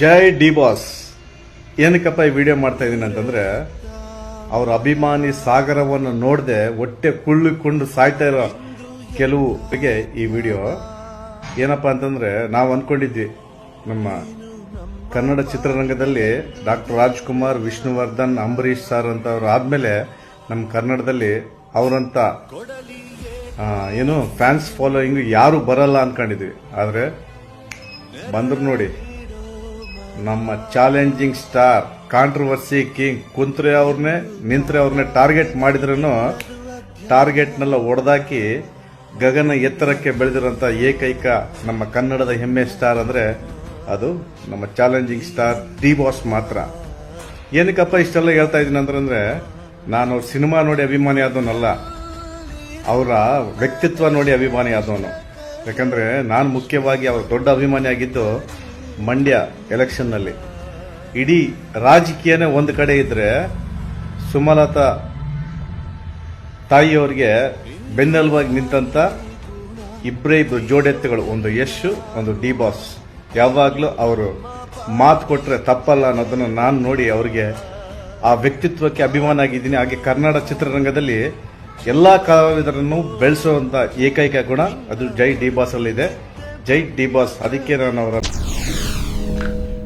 ಜೈ D boss, ಏನಕ್ಕಪ್ಪ ಈ video ಮಾಡ್ತಾ ಇದ್ದೀನಿ ಅಂತಂದ್ರೆ, ಅವ್ರ ಅಭಿಮಾನಿ ಸಾಗರವನ್ನು ನೋಡದೆ ಹೊಟ್ಟೆ ಕುಳ್ಳಿಕೊಂಡು ಸಾಯ್ತಾ ಇರೋ ಕೆಲವುಗೆ ಈ ವಿಡಿಯೋ ಏನಪ್ಪ ಅಂತಂದ್ರೆ, ನಾವು ಅನ್ಕೊಂಡಿದ್ವಿ, ನಮ್ಮ ಕನ್ನಡ ಚಿತ್ರರಂಗದಲ್ಲಿ ಡಾಕ್ಟರ್ ರಾಜ್ಕುಮಾರ್, ವಿಷ್ಣುವರ್ಧನ್, ಅಂಬರೀಷ್ ಸರ್ ಅಂತ ಅವ್ರು ಆದ್ಮೇಲೆ ನಮ್ಮ ಕನ್ನಡದಲ್ಲಿ ಅವರಂತ ಏನು ಫ್ಯಾನ್ಸ್ ಫಾಲೋಯಿಂಗ್ ಯಾರು ಬರಲ್ಲ ಅನ್ಕೊಂಡಿದ್ವಿ. ಆದ್ರೆ ಬಂದ್ರು ನೋಡಿ. ನಮ್ಮ ಚಾಲೆಂಜಿಂಗ್ ಸ್ಟಾರ್ ಕಾಂಟ್ರವರ್ಸಿ ಕಿಂಗ್ ಕುಂತ್ರೆ ಅವ್ರನ್ನೇ ನಿಂತ್ರೆ ಅವ್ರನ್ನೇ ಟಾರ್ಗೆಟ್ ಮಾಡಿದ್ರೂ ಟಾರ್ಗೆಟ್ನೆಲ್ಲ ಒಡೆದಾಕಿ ಗಗನ ಎತ್ತರಕ್ಕೆ ಬೆಳೆದಿರೋಂಥ ಏಕೈಕ ನಮ್ಮ ಕನ್ನಡದ ಹೆಮ್ಮೆ ಸ್ಟಾರ್ ಅಂದರೆ ಅದು ನಮ್ಮ ಚಾಲೆಂಜಿಂಗ್ ಸ್ಟಾರ್ ಡಿ ಬಾಸ್ ಮಾತ್ರ. ಏನಕ್ಕಪ್ಪ ಇಷ್ಟೆಲ್ಲ ಹೇಳ್ತಾ ಇದ್ದೀನಿ ಅಂತಂದ್ರೆ ನಾನು ಅವ್ರ ಸಿನಿಮಾ ನೋಡಿ ಅಭಿಮಾನಿ ಆದವನಲ್ಲ. ಅವರ ವ್ಯಕ್ತಿತ್ವ ನೋಡಿ ಅಭಿಮಾನಿ ಆದವನು. ಯಾಕಂದ್ರೆ ನಾನು ಮುಖ್ಯವಾಗಿ ಅವ್ರ ದೊಡ್ಡ ಅಭಿಮಾನಿ ಆಗಿದ್ದು ಮಂಡ್ಯ ಎಲೆಕ್ಷನ್ನಲ್ಲಿ. ಇಡೀ ರಾಜಕೀಯನೇ ಒಂದು ಕಡೆ ಇದ್ರೆ ಸುಮಲತಾ ತಾಯಿಯವರಿಗೆ ಬೆನ್ನೆಲುಬಾಗಿ ನಿಂತಂತ ಇಬ್ಬರೇ ಇಬ್ಬರು ಜೋಡೆತ್ತುಗಳು, ಒಂದು ಯಶ್, ಒಂದು ಡಿ ಬಾಸ್. ಯಾವಾಗಲೂ ಅವರು ಮಾತು ಕೊಟ್ರೆ ತಪ್ಪಲ್ಲ ಅನ್ನೋದನ್ನು ನಾನು ನೋಡಿ ಅವರಿಗೆ ಆ ವ್ಯಕ್ತಿತ್ವಕ್ಕೆ ಅಭಿಮಾನ ಆಗಿದ್ದೀನಿ. ಹಾಗೆ ಕನ್ನಡ ಚಿತ್ರರಂಗದಲ್ಲಿ ಎಲ್ಲಾ ಕಲಾವಿದರನ್ನು ಬೆಳೆಸುವಂತ ಏಕೈಕ ಗುಣ ಅದು ಜೈ ಡಿ ಬಾಸ್ ಅಲ್ಲಿದೆ ಜೈ ಡಿ ಬಾಸ್. ಅದಕ್ಕೆ ನಾನು ಅವರ